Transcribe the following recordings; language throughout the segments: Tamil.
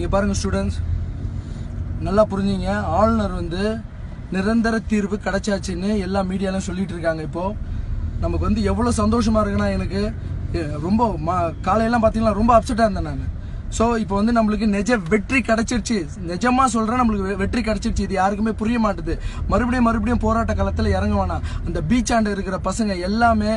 இங்கே பாருங்கள் ஸ்டூடெண்ட்ஸ் நல்லா புரிஞ்சுங்க. ஆளுநர் வந்து நிரந்தர தீர்வு கிடைச்சாச்சுன்னு எல்லா மீடியாலும் சொல்லிட்டு இருக்காங்க இப்போ. நமக்கு வந்து எவ்வளோ சந்தோஷமாக இருக்குன்னா எனக்கு ரொம்ப மா காலையெல்லாம் பார்த்தீங்கன்னா ரொம்ப அப்செட்டாக இருந்தேன் நான். ஸோ இப்போ வந்து நம்மளுக்கு நிஜ வெற்றி கிடைச்சிருச்சு. நிஜமா சொல்கிறேன் நம்மளுக்கு வெற்றி கிடைச்சிருச்சு. இது யாருக்குமே புரிய மாட்டுது. மறுபடியும் மறுபடியும் போராட்ட காலத்தில் இறங்க வேணாம் அந்த பீச் ஆண்டு இருக்கிற பசங்க எல்லாமே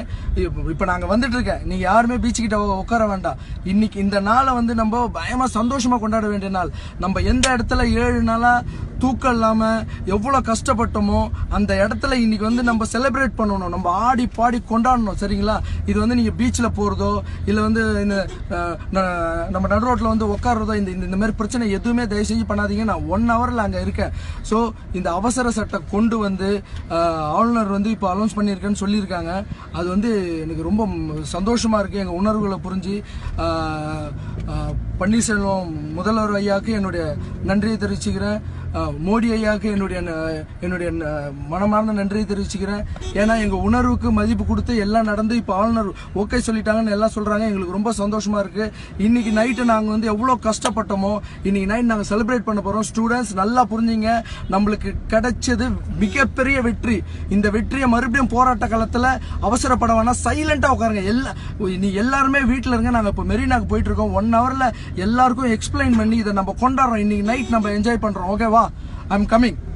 இப்போ நாங்கள் வந்துட்டு இருக்கேன். நீங்கள் யாருமே பீச் கிட்ட உட்கார வேண்டாம். இன்னைக்கு இந்த நாளை வந்து நம்ம பயமா சந்தோஷமா கொண்டாட வேண்டிய நாள். நம்ம எந்த இடத்துல ஏழு நாளா தூக்கம் இல்லாம எவ்வளவு கஷ்டப்பட்டோமோ அந்த இடத்துல இன்னைக்கு வந்து நம்ம செலிப்ரேட் பண்ணணும். நம்ம ஆடி பாடி கொண்டாடணும் சரிங்களா? இது வந்து நீங்க பீச்ல போறதோ இல்ல வந்து இந்த நம்ம நடு ரோட்டில் வந்து உட்கார்றதோ இந்த இந்த- மாதிரி பிரச்சனை எதுவுமே தயவு செஞ்சு பண்ணாதீங்க. நான் ஒன் ஹவர்ல அங்க இருக்கேன். ஸோ இந்த அவசர சட்டம் கொண்டு வந்து ஆளுநர் வந்து இப்போ அனௌன்ஸ் பண்ணியிருக்கேன்னு சொல்லியிருக்காங்க. அது வந்து எனக்கு ரொம்ப சந்தோஷமாக சந்தோஷமா இருக்கு. எங்க உணர்வுகளை புரிஞ்சு பன்னீர்செல்வம் முதல்வர் ஐயாவுக்கு என்னுடைய நன்றியை தெரிவிச்சுக்கிறேன். மோடி ஐயாவுக்கு என்னுடைய ந- என்னுடைய ந- மனமார்ந்த நன்றியை தெரிவிச்சுக்கிறேன். ஏன்னா எங்க உணர்வுக்கு மதிப்பு கொடுத்து எல்லாம் நடந்து இப்போ ஆளுநர் ஓகே சொல்லிட்டாங்கன்னு எல்லாம் சொல்றாங்க. எங்களுக்கு ரொம்ப சந்தோஷமா இருக்கு. இன்னைக்கு நைட்டு நாங்கள் வந்து எவ்வளோ கஷ்டப்பட்டோமோ இன்னைக்கு நைட் நாங்கள் செலிப்ரேட் பண்ண போறோம். ஸ்டூடெண்ட்ஸ் நல்லா புரிஞ்சுங்க. நம்மளுக்கு கிடைச்சது மிகப்பெரிய வெற்றி. இந்த வெற்றியை மறுபடியும் போராட்ட காலத்தில் அவசரப்பட வேணாம். சைலண்டா உட்காருங்க. எல்லா நீ எல்லாருமே வீட்டில் இருங்க. நாங்கள் இப்போ மெரினாக்கு போயிட்டு இருக்கோம். ஒன் ஹவர்ல எல்லாருக்கும் எக்ஸ்பிளைன் பண்ணி இதை நம்ம கொண்டாடுறோம். இன்னைக்கு நைட் நம்ம என்ஜாய் பண்றோம். ஓகேவா I'm coming.